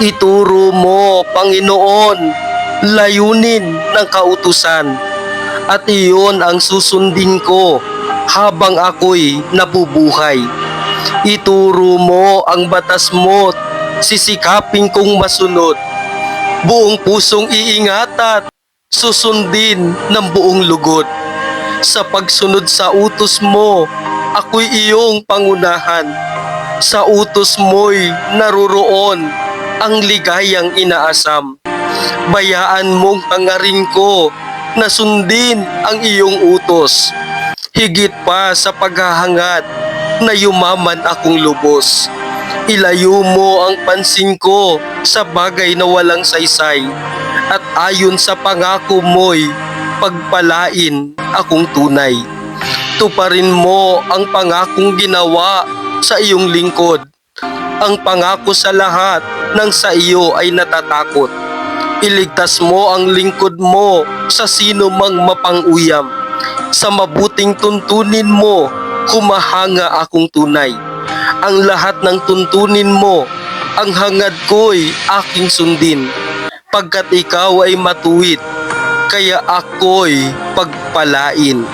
Ituro mo, Panginoon, layunin ng kautusan at iyon ang susundin ko habang ako'y nabubuhay. Ituro mo ang batas mo, sisikapin kong masunod. Buong pusong iingat at susundin ng buong lugod. Sa pagsunod sa utos mo, ako'y iyong pangunahan. Sa utos mo'y naruroon ang ligayang inaasam. Bayaan mong hangarin ko na sundin ang iyong utos. Higit pa sa paghahangad na yumaman akong lubos. Ilayo mo ang pansin ko sa bagay na walang saysay at ayon sa pangako mo'y pagpalain akong tunay. Tuparin mo ang pangakong ginawa sa iyong lingkod. Ang pangako sa lahat ng sa iyo ay natatakot. Iligtas mo ang lingkod mo sa sino mang mapanguyam. Sa mabuting tuntunin mo, humahanga akong tunay. Ang lahat ng tuntunin mo, ang hangad ko'y aking sundin. Pagkat ikaw ay matuwid, kaya ako'y pagpalain.